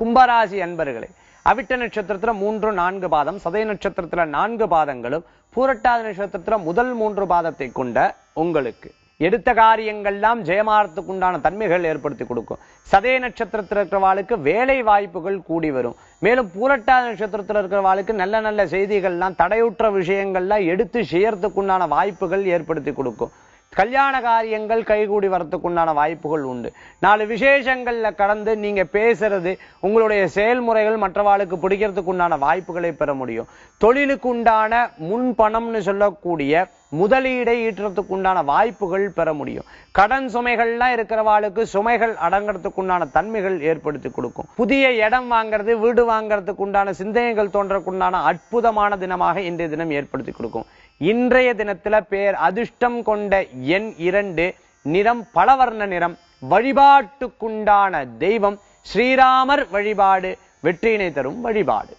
கும்பராசி அன்பர்களே அவிட்ட நட்சத்திரத்துல மூன்று நான்கு பாதம் சதய நட்சத்திரத்துல நான்கு பாதங்களும் பூரட்டாதி நட்சத்திரத்துல முதல் மூன்று பாதத்தை கொண்ட உங்களுக்கு. எடுத்த காரியங்கள்லாம் ஜெயமாறத்துக்கு உண்டான தன்மைகள் ஏற்படுத்தி கொடுக்கும். சதய நட்சத்திரத்தில் இருக்கிறவாளுக்கு வேலை வாய்ப்புகள் கூடி வரும். மேலும் பூரட்டாதி நட்சத்திரத்தில் இருக்கிறவாளுக்கு நல்ல நல்ல செய்திகள்லாம் தடையுற்ற விஷயங்கள்லாம் எடுத்து செய்யறதுக்குண்டான வாய்ப்புகள் ஏற்படுத்தி கொடுக்கும். கல்யாண காரியங்கள் கைகூடி வரத்துக்கு உண்டான வாய்ப்புகள் உண்டு. நாலு விசேஷங்கள்ல கடந்து நீங்க பேசுறது உங்களுடைய செயல்முறைகள் மற்றவாளுக்கு பிடிக்கிறதுக்கு உண்டான வாய்ப்புகளை பெற முடியும். தொழிலுக்கு உண்டான முன் பணம்னு சொல்லக்கூடிய முதலீடை ஈட்டுறதுக்கு உண்டான வாய்ப்புகள் பெற முடியும். கடன் சுமைகள்லாம் இருக்கிறவாளுக்கு சுமைகள் அடங்கிறதுக்கு உண்டான தன்மைகள் ஏற்படுத்தி கொடுக்கும். புதிய இடம் வாங்குறது வீடு வாங்கிறதுக்கு உண்டான சிந்தனைகள் தோன்றக்குண்டான அற்புதமான தினமாக இன்றைய தினம் ஏற்படுத்தி கொடுக்கும். இன்றைய தினத்துல பேர் அதிர்ஷ்டம் கொண்ட எண் இரண்டு நிறம் பலவர்ண நிறம் வழிபாட்டுக்குண்டான தெய்வம் ஸ்ரீராமர் வழிபாடு வெற்றியினை தரும் வழிபாடு.